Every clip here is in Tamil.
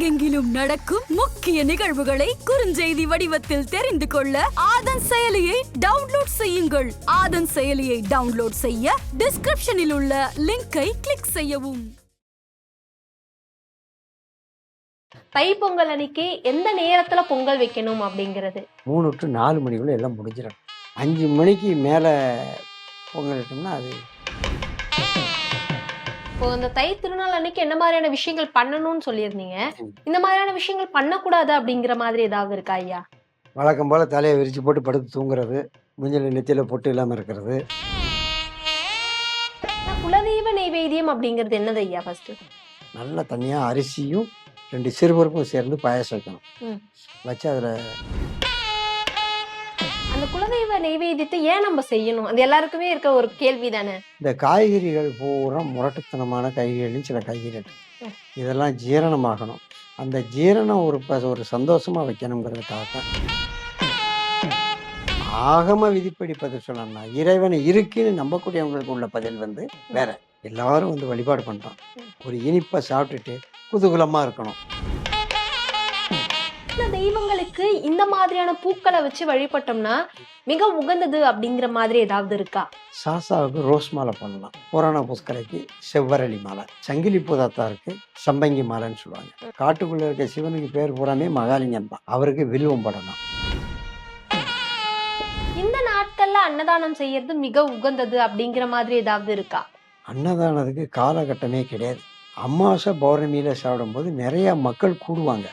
உலகெங்கிலும் நடக்கும் முக்கிய நிகழ்வுகளை குறுஞ்செய்தி வடிவத்தில் தெரிந்து கொள்ள ஆதன் செயலியை டவுன்லோட் செய்யுங்கள். ஆதன் செயலியை டவுன்லோட் செய்ய டிஸ்கிரிப்ஷனில் உள்ள லிங்கை கிளிக் செய்யவும். தைப்பொங்கல் அன்னைக்கு எந்த நேரத்துல பொங்கல் வைக்கணும் அப்படிங்கிறது? மூணு டு நாலு மணிக்குள்ளே எல்லாம் முடிஞ்சிடும். அஞ்சு மணிக்கு மேலே பொங்கலிட்டோம்னா அது இப்போ இந்த தை திருநாள் அன்னைக்கு என்ன மாதிரியான விஷயங்கள் பண்ணணும்னு சொல்லியிருந்தீங்க. இந்த மாதிரியான விஷயங்கள் பண்ணக்கூடாது அப்படிங்கிற மாதிரி ஏதாவது இருக்கா ஐயா? வழக்கம் போல் தலையை விரித்து போட்டு படுத்து தூங்குறது மூஞ்சில நெத்தியில் பொட்டு இல்லாமல் இருக்கிறது. குலதெய்வ நெய்வேத்தியம் அப்படிங்கிறது என்னது ஐயா ஃபர்ஸ்ட் நல்ல தனியாக அரிசியும் ரெண்டு சிறுபருப்பும் சேர்ந்து பாயாசம் வைக்கணும். வச்சு அதில் குலதெய்வ நெய்வேதியத்தை ஏன் நம்ம செய்யணும்? அது எல்லாருக்குமே இருக்க ஒரு கேள்வி தானே? இந்த காய்கறிகள் பூரா முரட்டுத்தனமான காய்கறிகளும் சில காய்கறிகள் இதெல்லாம் ஜீரணமாகணும். அந்த ஜீரணம் ஒரு ப- ஒரு சந்தோஷமா வைக்கணுங்கிறதுக்காக தான் ஆகம விதிப்படி பதில் சொல்லணும்னா இறைவனை இருக்குன்னு நம்பக்கூடியவங்களுக்கு உள்ள பதில் வந்து வேற. எல்லாரும் வந்து வழிபாடு பண்றோம். ஒரு இனிப்பை சாப்பிட்டுட்டு குதூகலமா இருக்கணும். தெய்வங்களுக்கு இந்த மாதிரியான பூக்களை வச்சு வழிபட்டோம்னா மிக உகந்தது அப்படிங்கிற மாதிரி ஏதாவது இருக்கா? சாசாவுக்கு ரோஸ் மாலை பண்ணலாம். புராண புஷ்கரைக்கு செவ்வரளி மாலை. சங்கிலி பூதாத்தாருக்கு சம்பங்கி மாலைன்னு சொல்லுவாங்க. காட்டுக்குள்ள இருக்க சிவனுக்கு பேர் பூராமே மகாலிங்கம் தான். அவருக்கு வில்வம் படணும். இந்த நாட்கள்ல அன்னதானம் செய்யறது மிக உகந்தது அப்படிங்கிற மாதிரி ஏதாவது இருக்கா? அன்னதானத்துக்கு காலகட்டமே கிடையாது. அமாவாசை பௌர்ணமியில சாப்பிடும்போது நிறைய மக்கள் கூடுவாங்க.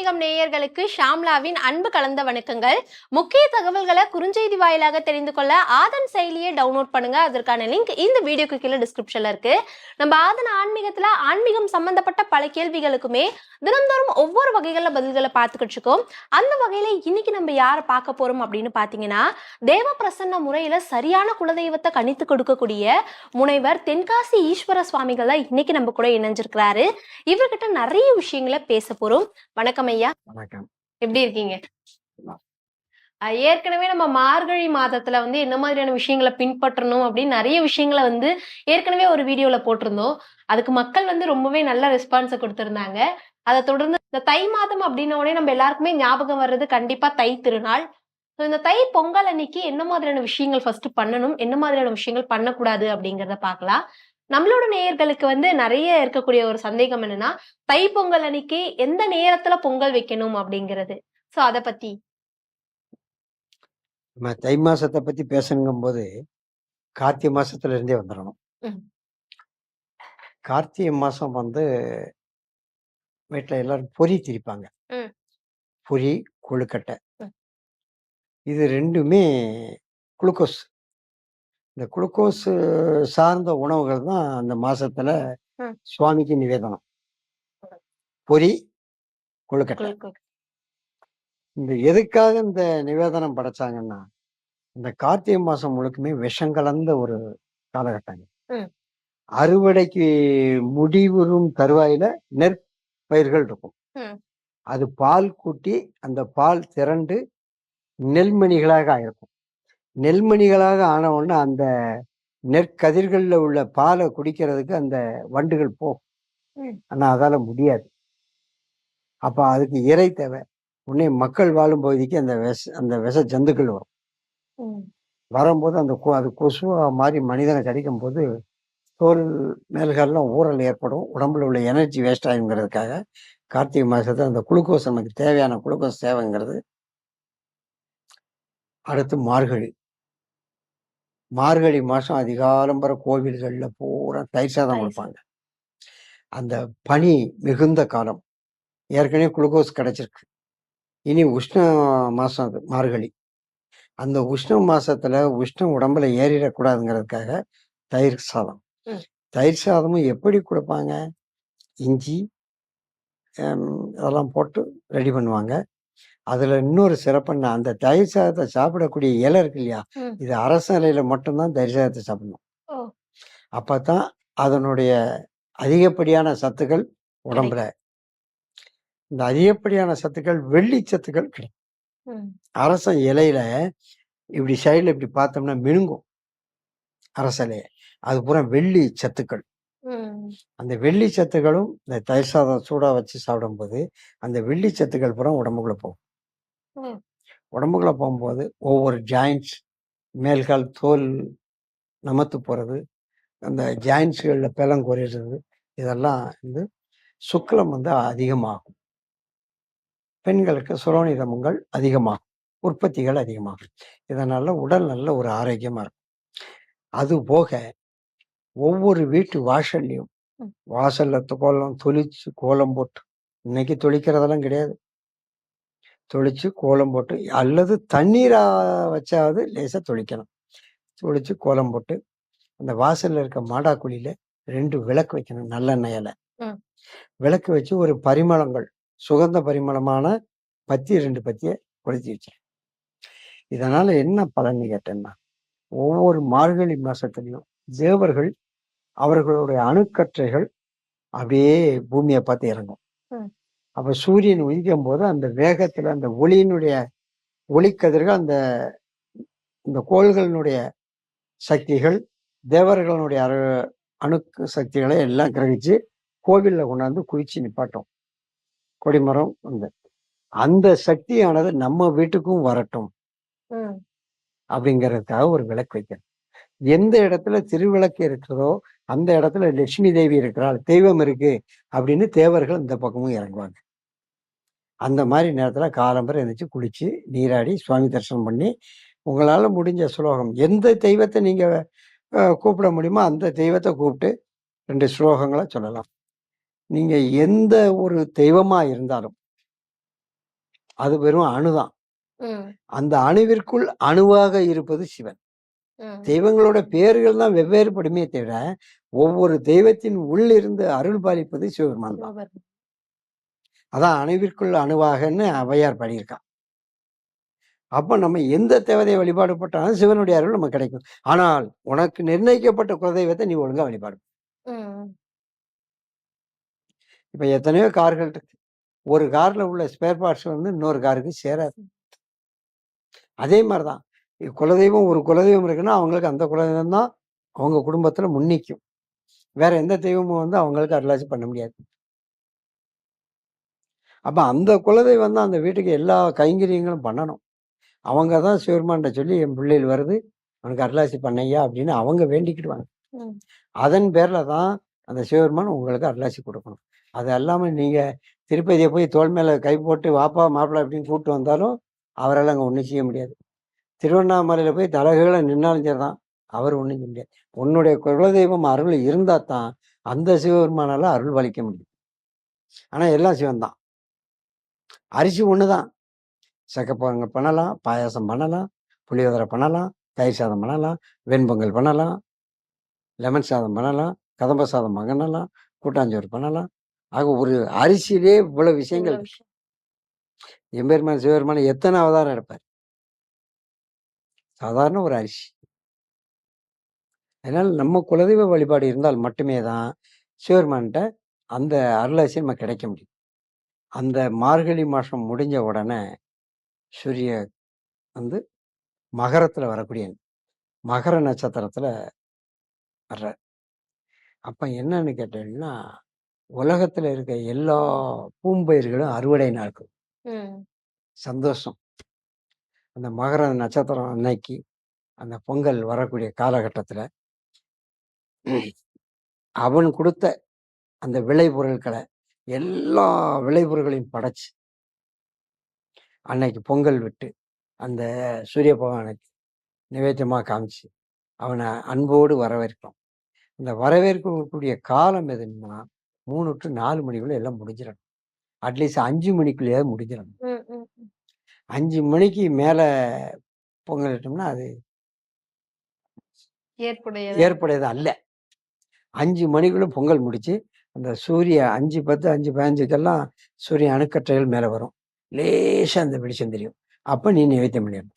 ஆன்மீகம் நேயர்களுக்கு ஷாம்லாவின் அன்பு கலந்த வணக்கங்கள். முக்கிய தகவல்களை குறுஞ்செய்தி வாயிலாக தெரிந்து கொள்ள ஆதன் செயலியை டவுன்லோட் பண்ணுங்க. அதற்கான லிங்க் இந்த வீடியோக்கு கீழே டிஸ்கிரிப்ஷன்ல இருக்கு. நம்ம ஆதன் ஆன்மீகத்துல ஆன்மீகம் சம்பந்தப்பட்ட பல கேள்விகளுக்குமே தினந்தோறும் ஒவ்வொரு வகைகளில் பதில்களை பார்த்துக்கிட்டு இருக்கோம். அந்த வகையில இன்னைக்கு நம்ம யாரை பார்க்க போறோம் அப்படின்னு பாத்தீங்கன்னா தேவ பிரசன்ன முறையில சரியான குலதெய்வத்தை கணித்து கொடுக்கக்கூடிய முனைவர் தென்காசி ஈஸ்வர சுவாமிகள் தான் இன்னைக்கு நம்ம கூட இணைஞ்சிருக்கிறாரு. இவர்கிட்ட நிறைய விஷயங்களை பேச போறோம். வணக்கம் ஐயா. வணக்கம். எப்படி இருக்கீங்க? ஏற்கனவே நம்ம மார்கழி மாதத்துல வந்து என்ன மாதிரியான விஷயங்களை பின்பற்றணும் அப்படின்னு நிறைய விஷயங்களை வந்து ஏற்கனவே ஒரு வீடியோல போட்டிருந்தோம். அதுக்கு மக்கள் வந்து ரொம்பவே நல்ல ரெஸ்பான்ஸை கொடுத்திருந்தாங்க. அதை தொடர்ந்து இந்த தை மாதம் அப்படின்ன உடனே நம்ம எல்லாருக்குமே ஞாபகம் வர்றது கண்டிப்பா தை திருநாள். இந்த தை பொங்கல் அன்னைக்கு என்ன மாதிரியான விஷயங்கள் ஃபர்ஸ்ட் பண்ணணும்? என்ன மாதிரியான விஷயங்கள் பண்ணக்கூடாது அப்படிங்கறத பார்க்கலாம். நம்மளோட நேயர்களுக்கு வந்து நிறைய இருக்கக்கூடிய ஒரு சந்தேகம் என்னன்னா தை பொங்கல் அன்னைக்கு எந்த நேரத்துல பொங்கல் வைக்கணும் அப்படிங்கிறது சோ அத பத்தி நம்ம தை மாசத்தை பத்தி பேசணுங்கும் போது கார்த்திகை மாசத்துல இருந்தே வந்துடணும். கார்த்திகை மாசம் வந்து வீட்டில் எல்லாரும் பொரி திரிப்பாங்க. பொரி கொழுக்கட்டை. இது ரெண்டுமே குளுக்கோஸ் இந்த குளுக்கோஸ் சார்ந்த உணவுகள் தான் அந்த மாசத்துல. சுவாமிக்கு நிவேதனம் பொரி கொழுக்கட்டை இந்த எதுக்காக இந்த நிவேதனம் படைச்சாங்கன்னா இந்த கார்த்திகை மாசம் முழுக்குமே விஷம் கலந்த ஒரு காலகட்டங்க ம். அறுவடைக்கு முடிவுறும் தருவாயில நெற்பயிர்கள் இருக்கும். அது பால் கூட்டி அந்த பால் திரண்டு நெல்மணிகளாக ஆயிருக்கும் நெல்மணிகளாக ஆன உடனே அந்த நெற்கதிர்களில் உள்ள பாலை குடிக்கிறதுக்கு அந்த வண்டுகள் போகும் ம். ஆனா அதால முடியாது. அப்ப அதுக்கு இறை தேவை. உடனே மக்கள் வாழும் பகுதிக்கு அந்த விஷ அந்த விஷ ஜந்துக்கள் வரும். வரும்போது அந்த கொ- அது கொசுவா மாறி மனிதனை கடிக்கும் போது தோல் மேல்கள்லாம் ஊறல் ஏற்படும். உடம்புல உள்ள எனர்ஜி வேஸ்ட் ஆகுங்கிறதுக்காக கார்த்திகை மாசத்துல அந்த குளுக்கோஸ் நமக்கு தேவையான குளுக்கோஸ் தேவைங்கிறது. அடுத்து மார்கழி. மார்கழி மாசம் அதிகாலம்பர கோவில்கள்ல பூரா தயிர் சாதம் கொடுப்பாங்க. அந்த பனி மிகுந்த காலம். ஏற்கனவே குளுக்கோஸ் கிடைச்சிருக்கு. இனி உஷ்ண மாசம் அது மார்கழி. அந்த உஷ்ண மாசத்துல உஷ்ணம் உடம்புல ஏறிடக்கூடாதுங்கிறதுக்காக தயிர் சாதம். தயிர் சாதமும் எப்படி கொடுப்பாங்க? இஞ்சி அதெல்லாம் போட்டு ரெடி பண்ணுவாங்க. அதுல இன்னொரு சிறப்புன்னா அந்த தயிர் சாதத்தை சாப்பிடக்கூடிய இலை இருக்கு இல்லையா. இது அரச இலையில மட்டும்தான் தயிர் சாதத்தை சாப்பிடணும். அப்பதான் அதனுடைய அதிகப்படியான சத்துக்கள் உடம்புல இந்த அதிகப்படியான சத்துக்கள் வெள்ளி சத்துக்கள் கிடைக்கும் ம். அரச இலையில இப்படி சைடுல இப்படி பார்த்தோம்னா மினுங்கும் அரச இலைய அது பூரா வெள்ளி சத்துக்கள். அந்த வெள்ளி சத்துக்களும் இந்த தயிர் சாதம் சூடா வச்சு சாப்பிடும்போது, அந்த வெள்ளி சத்துக்கள் பூரா உடம்புக்குள்ள போகும். உடம்புக்குள்ள போகும்போது ஒவ்வொரு ஜாயிண்ட்ஸ் மேல்கால் தோல் நமத்து போறது, அந்த ஜாயிண்ட்ஸ்கள்ல பெலம் குறையிறது, இதெல்லாம் வந்து சுக்லம் வந்து அதிகமாகும். பெண்களுக்கு சுரோனிதமங்கள் அதிகமாகும். உற்பத்திகள் அதிகமாகும். இதனால உடல் நல்ல ஒரு ஆரோக்கியமா இருக்கும். அதுபோக ஒவ்வொரு வீட்டு வாசல்லயும். வாசல்ல கோலம் தொளிச்சு கோலம் போட்டு இன்னைக்கு தொளிக்கிறதெல்லாம் கிடையாது. தொளிச்சு கோலம் போட்டு அல்லது தண்ணீரா வச்சாவது லேசா தொளிக்கணும். தொளிச்சு கோலம் போட்டு, அந்த வாசல்ல இருக்க மாடாக்குழியில 2 விளக்கு வைக்கணும் நல்லெண்ணெயில. விளக்கு வச்சு ஒரு பரிமளங்கள், சுகந்த பரிமளமான பத்தி 2 பத்திய கொளுத்தி வச்சிரு. இதனால என்ன பலன்னு கேட்டேன்னா, ஒவ்வொரு மார்கழி மாசத்துலயும் தேவர்கள் அவர்களுடைய அணுக்கற்றைகள் அப்படியே பூமிய பார்த்து இறங்கும். அப்ப சூரியன் உதிக்கும்போது அந்த வேகத்துல அந்த ஒளியினுடைய ஒளிக்கதிர்கள் அந்த இந்த கோள்களினுடைய சக்திகள், தேவர்களுடைய அரு அணுக்கு சக்திகளை எல்லாம் கிரகிச்சு கோவில்ல கொண்டாந்து குவிச்சு நிப்பாட்டும். கொடிமரம் வந்து. அந்த சக்தியானது நம்ம வீட்டுக்கும் வரட்டும். அப்படிங்கிறதுக்காக ஒரு விளக்கு வைக்கணும். எந்த இடத்துல திருவிளக்கு இருக்கிறதோ, அந்த இடத்துல லட்சுமி தேவி இருக்கிறாள், தெய்வம் இருக்கு அப்படின்னு தேவர்கள் இந்த பக்கமும் இறங்குவாங்க. அந்த மாரி நேரத்துல காலம்பர எந்திரிச்சு குளிச்சு, நீராடி, சுவாமி தரிசனம் பண்ணி, உங்களால முடிஞ்ச ஸ்லோகம் எந்த தெய்வத்த நீங்க அ கூப்பிட முடியுமோ, அந்த தெய்வத்த கூப்பிட்டு 2 ஸ்லோகங்கள சொல்லலாம். நீங்க எந்த ஒரு தெய்வமா இருந்தாலும் அது வெறும் அணுதான். அந்த அணுவிற்குள் அணுவாக இருப்பது சிவன். தெய்வங்களோட பேர்கள் தான் வெவ்வேறு படுமே தவிர, ஒவ்வொரு தெய்வத்தின் உள்ளிருந்து அருள் பாலிப்பது சிவபெருமான் தான். சிவபெருமான். அதான் அணுவிற்குள் அணுவாகன்னு ஔவையார் பாடியிருக்கா. அப்ப நம்ம எந்த தேவதைய வழிபாடு பட்டாலும் சிவனுடைய அருள் நமக்கு கிடைக்கும். ஆனால் உனக்கு நிர்ணயிக்கப்பட்ட குலதெய்வத்த நீ ஒழுங்கா வழிபாடு. இப்ப எத்தனையோ கார்கள் இருக்கு. ஒரு கார்ல உள்ள ஸ்பேர் பார்ட்ஸ் வந்து இன்னொரு காருக்கு சேராது. அதே மாரி தான். குலதெய்வம் ஒரு குலதெய்வம் இருக்குன்னா, அவங்களுக்கு அந்த குலதெய்வம் தான் அவங்க குடும்பத்துல முன்னிக்கும். வேற எந்த தெய்வமும் வந்து அவங்களுக்கு அருளாட்சி பண்ண முடியாது. அப்ப அந்த குலதெய்வம் தான் அந்த வீட்டுக்கு எல்லா கைங்கரியங்களும் பண்ணணும். அவங்க தான் சிவபெருமான்ட்ட சொல்லி என் பிள்ளைகள் வருது, அவனுக்கு அருளாட்சி பண்ணய்யா அப்படின்னு அவங்க வேண்டிக்கிடுவாங்க. அதன் பேர்ல தான் அந்த சிவபெருமான் உங்களுக்கு அருளாட்சி குடுக்கணும். அது அல்லாம நீங்க திருப்பதிய போய் தோள் மேல கை போட்டு வாப்பா மாப்பிள அப்படின்னு கூப்பிட்டு வந்தாலும், அவரால அங்க ஒண்ணும் செய்ய முடியாது. திருவண்ணாமலையில போய் தலகீழ நின்னாலும் சரிதான், அவர் ஒண்ணும் செய்ய முடியாது. உன்னுடைய குலதெய்வம் அருள் இருந்தா தான், அந்த சிவபெருமானால அருள் பாலிக்க முடியும். ஆனா எல்லாம் சிவன் தான். அரிசி ஒண்ணுதான். சக்க பொங்கல் பண்ணலாம், பாயாசம் பண்ணலாம், புளியோதரை பண்ணலாம், தயிர் சாதம் பண்ணலாம், வெண்பொங்கல் பண்ணலாம், லெமன் சாதம் பண்ணலாம், கதம்ப சாதம் பண்ணலாம், கூட்டாஞ்சோறு பண்ணலாம். ஆக ஒரு அரிசியிலே இவ்வளவு விஷயங்கள். எம்பெருமான் சிவபெருமான் எத்தனை அவதாரம் எடுப்பார். சாதாரண ஒரு அரிசி. அதனால நம்ம குலதெய்வ வழிபாடு இருந்தால் மட்டுமே தான் சிவபெருமான்ட்ட அந்த அருளாசி நமக்கு கிடைக்க முடியும். அந்த மார்கழி மாசம் முடிஞ்ச உடனே சூரிய வந்து மகரத்துல வரக்கூடிய மகர நட்சத்திரத்துல வர்றார். அப்ப என்னன்னு கேட்டீங்கன்னா, உலகத்துல இருக்க எல்லா பூம்பயிர்களும் அறுவடை நாட்கள். சந்தோஷம். அந்த மகர நட்சத்திரம் அன்னைக்கு, அந்த பொங்கல் வரக்கூடிய காலகட்டத்துல அவன் கொடுத்த அந்த விளைபொருட்களை எல்லா விளைபொருள்களையும் படைச்சு அன்னைக்கு பொங்கல் விட்டு, அந்த சூரிய பகவானுக்கு நிவேத்தியமா காமிச்சு, அவனை அன்போடு வரவேற்கிறோம். இந்த வரவேற்கக்கூடிய காலம் எதுன்னா, மூணு டு நாலு மணிக்குள்ள எல்லாம் முடிஞ்சிடணும். அட்லீஸ்ட் அஞ்சு மணிக்குள்ளேயாவது முடிஞ்சிடணும். 5 மணிக்கு மேல பொங்கல் இட்டோம்னா, அது ஏற்புடையது. ஏற்புடையது அல்ல. 5 மணிக்குள்ள பொங்கல் முடிச்சு, அந்த சூரிய 5, 10, 5, 15க்கெல்லாம் சூரிய அணுக்கற்றைகள் மேல வரும். லேசா அந்த வெளிச்சம் தெரியும். அப்ப நீ நைவேத்தியம் பண்ணிறணும்.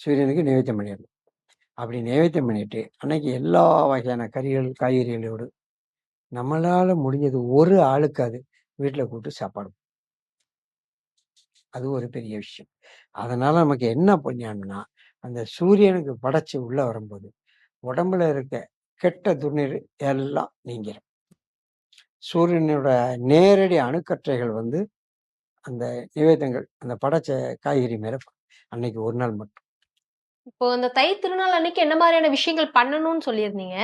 சூரியனுக்கு நைவேத்தியம் பண்ணிறணும். அப்படி நைவேத்தியம் பண்ணிட்டு, அன்னைக்கு எல்லா வகையான கறிகள், காய்கறிகளோடு நம்மளால முடிஞ்சது ஒரு ஆளுக்காவது வீட்ல கூப்பிட்டு சாப்பாடு. அது ஒரு பெரிய விஷயம். அதனால நமக்கு என்ன புண்ணியம்னா, அந்த சூரியனுக்கு படைச்சு உள்ள வரும்போது, உடம்புல இருக்க கெட்ட துர்நீர் எல்லாம் நீங்கிரும் சூரியனோட நேரடி அணுக்கற்றைகள் வந்து அந்த நிவேதங்கள் அந்த படைச்ச காய்கறி மேல. அன்னைக்கு ஒரு நாள் மட்டும் இப்போ இந்த தை திருநாள் அன்னைக்கு என்ன மாதிரியான விஷயங்கள் பண்ணணும்னு சொல்லியிருந்தீங்க.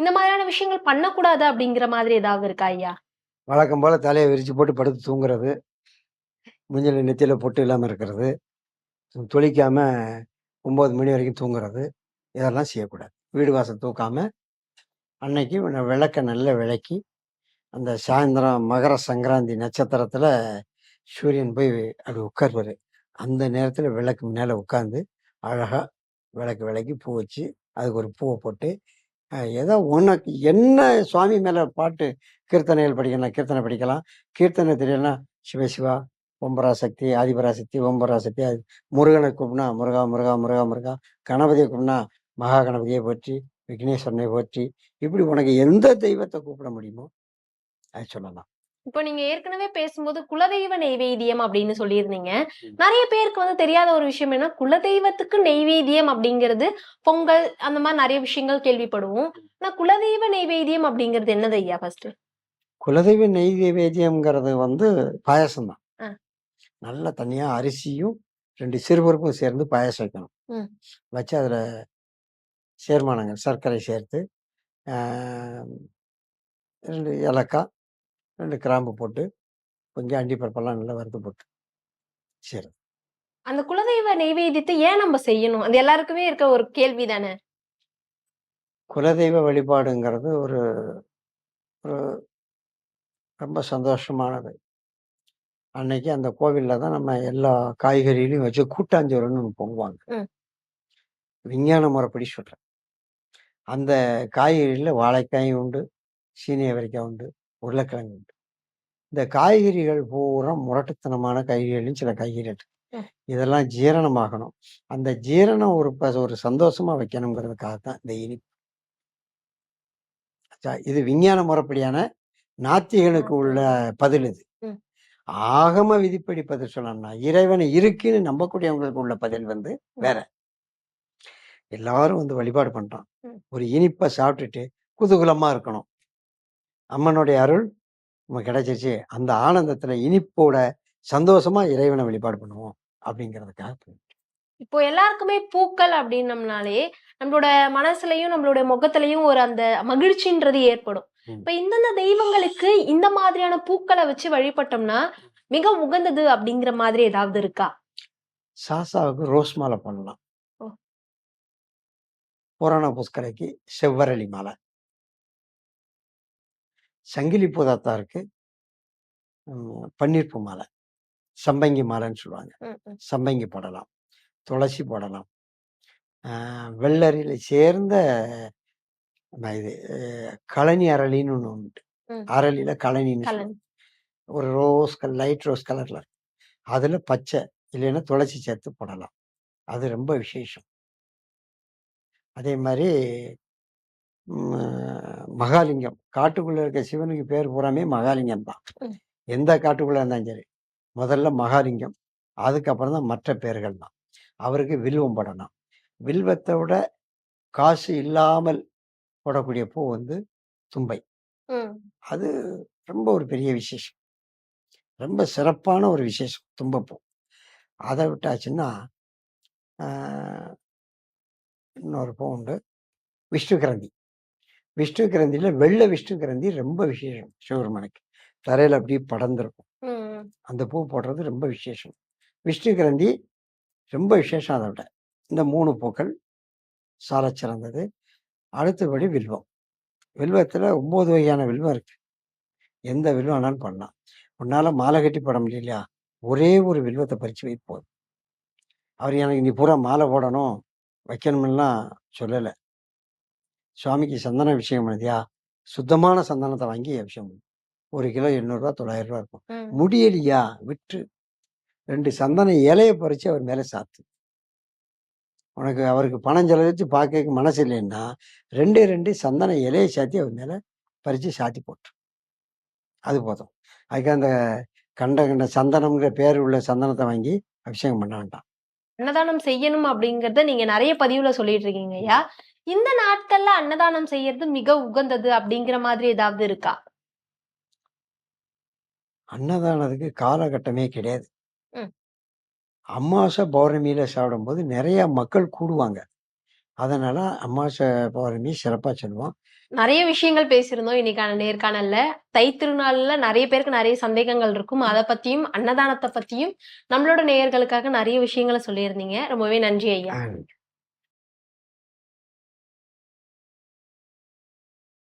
இந்த மாதிரியான விஷயங்கள் பண்ணக்கூடாது அப்படிங்கிற மாதிரி ஏதாவது இருக்கா ஐயா வழக்கம் போல தலையை விரிச்சு போட்டு படுத்து தூங்குறது மூஞ்சில நெத்தியில் பொட்டு இல்லாமல் இருக்கிறது. தொளிக்காமல் ஒம்பது மணி வரைக்கும் தூங்குறது. இதெல்லாம் செய்யக்கூடாது. வீடு வாசல் தூக்காம அன்னைக்கு ந- விளக்க நல்லா விளக்கி அந்த சாயந்தரம் மகர சங்கராந்தி நட்சத்திரத்தில் சூரியன் போய் அப்படி உட்கார்வார். அந்த நேரத்தில் விளக்கு மேலே உட்காந்து அழகாக விளக்கு விளக்கி பூ வச்சு அதுக்கு ஒரு பூவை போட்டு ஏதோ உனக்கு என்ன சுவாமி மேலே பாட்டு கீர்த்தனைகள் படிக்கலாம் கீர்த்தனை படிக்கலாம். கீர்த்தனை தெரியலன்னா சிவசிவா ஓம்பராசக்தி ஆதிபராசக்தி ஓம்பராசக்தி அது முருகனை கூப்பினா முருகா முருகா முருகா முருகா கணபதியை கூப்பினா மகா கணபதியை போற்றி விக்னேஸ்வரனை போற்றி இப்படி உனக்கு எந்த தெய்வத்தை கூப்பிட முடியுமோ அது சொல்லலாம். இப்போ நீங்க ஏற்கனவே பேசும்போது குலதெய்வ நெய்வேத்தியம் அப்படின்னு சொல்லியிருந்தீங்க. நிறைய பேருக்கு வந்து தெரியாத ஒரு விஷயம் என்ன குலதெய்வத்துக்கு நெய்வேத்தியம் அப்படிங்கிறது பொங்கல் அந்த மாதிரி நிறைய விஷயங்கள் கேள்விப்படுவோம். ஆனா குலதெய்வ நெய்வேத்தியம் அப்படிங்கிறது என்னது ஐயா ஃபர்ஸ்ட் குலதெய்வ நெய்வேத்தியம்ங்கிறது வந்து பாயாசம் தான். நல்ல தனியா அரிசியும் ரெண்டு சிறுபருப்பும் சேர்ந்து பாயாசம் வைக்கணும். வச்சு அதில் சேர்மானங்கள் சர்க்கரை சேர்த்து ரெண்டு ஏலக்காய் ரெண்டு கிராம்பு போட்டு கொஞ்சம் அண்டி பருப்பெல்லாம் நல்லா வறுத்து போட்டு சரி அந்த குலதெய்வ நெய்வேத்தியத்தை ஏன் நம்ம செய்யணும்? அது எல்லாருக்குமே இருக்க ஒரு கேள்வி தானே? குலதெய்வ வழிபாடுங்கிறது ஒரு ஒரு ரொம்ப சந்தோஷமானது. அன்னைக்கு அந்த கோவில்ல தான் நம்ம எல்லா காய்கறிகளையும் வச்சு கூட்டாஞ்சோறுன்னு ஒன்று பொங்குவாங்க. விஞ்ஞான முறைப்படி சொல்றேன். அந்த காய்கறியில் வாழைக்காயும் உண்டு சீனிய வரைக்காய் உண்டு உருளைக்கிழங்கு உண்டு. இந்த காய்கறிகள் பூரா முரட்டுத்தனமான காய்கறிகளையும் சில காய்கறி இருக்கு. ம். இதெல்லாம் ஜீரணமாகணும். அந்த ஜீரணம் ஒரு ஒரு சந்தோஷமா வைக்கணுங்கிறதுக்காக தான் இந்த இனிப்பு. இது விஞ்ஞான முறைப்படியான நாத்திகனுக்கு உள்ள பதில் இது. ஆகம விதிப்படி பதில் சொல்லணும்னா இறைவன் இருக்குன்னு நம்பக்கூடியவங்களுக்கு உள்ள பதில் வந்து வேற. எல்லாரும் வந்து வழிபாடு பண்றான். ஒரு இனிப்பை சாப்பிட்டுட்டு குதூகலமா இருக்கணும். அம்மனுடைய அருள் நமக்கு கிடைச்சிருச்சு. அந்த ஆனந்தத்துல இனிப்போட சந்தோஷமா இறைவனை வழிபாடு பண்ணுவோம் அப்படிங்கிறதுக்காக இப்போ எல்லாருக்குமே பூக்கள் அப்படின்னம்னாலே நம்மளோட மனசுலயும் நம்மளோட முகத்திலையும் ஒரு அந்த மகிழ்ச்சின்றது ஏற்படும். இப்ப இந்தந்த தெய்வங்களுக்கு இந்த மாதிரியான பூக்களை வச்சு வழிபட்டோம்னா மிக உகந்தது அப்படிங்கிற மாதிரி ஏதாவது இருக்கா? சாசாவுக்கு ரோஸ் மாலை பண்ணலாம். புராண புஷ்கரைக்கு செவ்வரளி மாலை. சங்கிலி பூதாத்தாருக்கு பன்னீர்ப்பூ மாலை. சம்பங்கி மாலைன்னு சொல்லுவாங்க. சம்பங்கி போடலாம். துளசி போடலாம். ஆஹ் வெள்ளரியில சேர்ந்த இது கழனி அரளின்னு ஒன்று உண்டு. ம். அரளியில கழனின்னு கலன். ஒரு ரோஸ் கலர் லைட் ரோஸ் கலர்ல இருக்கும். அதுல பச்சை இல்லைன்னா துளசி சேர்த்து போடலாம். அது ரொம்ப விசேஷம். அதே மாதிரி ம், மகாலிங்கம். காட்டுக்குள்ள இருக்க சிவனுக்கு பேர் பூராமே மகாலிங்கம் தான். ம். எந்த காட்டுக்குள்ள இருந்தாலும் சரி முதல்ல மகாலிங்கம் அதுக்கப்புறம் தான் மற்ற பேர்கள் தான். அவருக்கு வில்வம் போடலாம் வில்வத்தை விட காசு இல்லாமல் போடக்கூடிய பூ வந்து தும்பை. ம். அது ரொம்ப ஒரு பெரிய விசேஷம். ரொம்ப சிறப்பான ஒரு விசேஷம் தும்பப்பூ அதை விட்டாச்சுன்னா ஆஹ், இன்னொரு பூ உண்டு. விஷ்ணு கிரந்தி விஷ்ணு கிரந்தியில வெள்ளை விஷ்ணு கிரந்தி ரொம்ப விசேஷம் சிவபெருமானுக்கு. தரையில அப்படியே படர்ந்திருக்கும். ம். அந்த பூ போடுறது ரொம்ப விசேஷம். விஷ்ணு கிரந்தி ரொம்ப விசேஷம் அதை விட. இந்த மூணு பூக்கள் சாலச் சிறந்தது அடுத்தபடி வில்வம். வில்வத்துல ஒன்பது வகையான வில்வம் இருக்கு. எந்த வில்வம் வேணாலும் பண்ணலாம். உன்னால மாலை கட்டி போட முடியலையா ஒரே ஒரு வில்வத்தை பறிச்சு வை போதும். அவர் எனக்கு நீ பூரா மாலை போடணும் வைக்கணும்லாம் சொல்லலை. சுவாமிக்கு சந்தன விஷயம் பண்ணுதியா சுத்தமான சந்தனத்தை வாங்கி அபிஷேகம் பண்ணு. ஒரு கிலோ எண்ணூறுரூவா தொள்ளாயிரம் ரூபா இருக்கும். முடியலையா? விட்டு ரெண்டு சந்தன இலைய பறிச்சு அவர் மேல சாத்து. உனக்கு அவருக்கு பணம் செலவழிச்சு பார்க்க மனசு இல்லைன்னா ரெண்டே ரெண்டு சந்தன இலையை சாத்தி அவர் மேல பறிச்சு சாத்தி போட்டு அது போதும். அதுக்கு அந்த கண்ட கண்ட சந்தனம்ங்கிற பேர் உள்ள சந்தனத்தை வாங்கி அபிஷேகம் பண்ண வேண்டாம். அன்னதானம் செய்யணும் அப்படிங்கறத நீங்க நிறைய பதிவுல சொல்லிட்டு இருக்கீங்க ஐயா. இந்த நாட்கள்ல அன்னதானம் செய்யறது மிக உகந்தது அப்படிங்கிற மாதிரி ஏதாவது இருக்கா? அன்னதானத்துக்கு காலகட்டமே கிடையாது. அமாவாசை பௌர்ணமியில சாப்பிடும்போது நிறைய மக்கள் கூடுவாங்க. அதனால அமாவாசை பௌர்ணமி சிறப்பா சொல்லுவோம். நிறைய விஷயங்கள் பேசியிருந்தோம் இன்னைக்கான நேர்காணல்ல. தை திருநாள்ல நிறைய பேருக்கு நிறைய சந்தேகங்கள் இருக்கும். அதை பத்தியும் அன்னதானத்தை பத்தியும் நம்மளோட நேயர்களுக்காக நிறைய விஷயங்களை சொல்லியிருந்தீங்க. ரொம்பவே நன்றி ஐயா.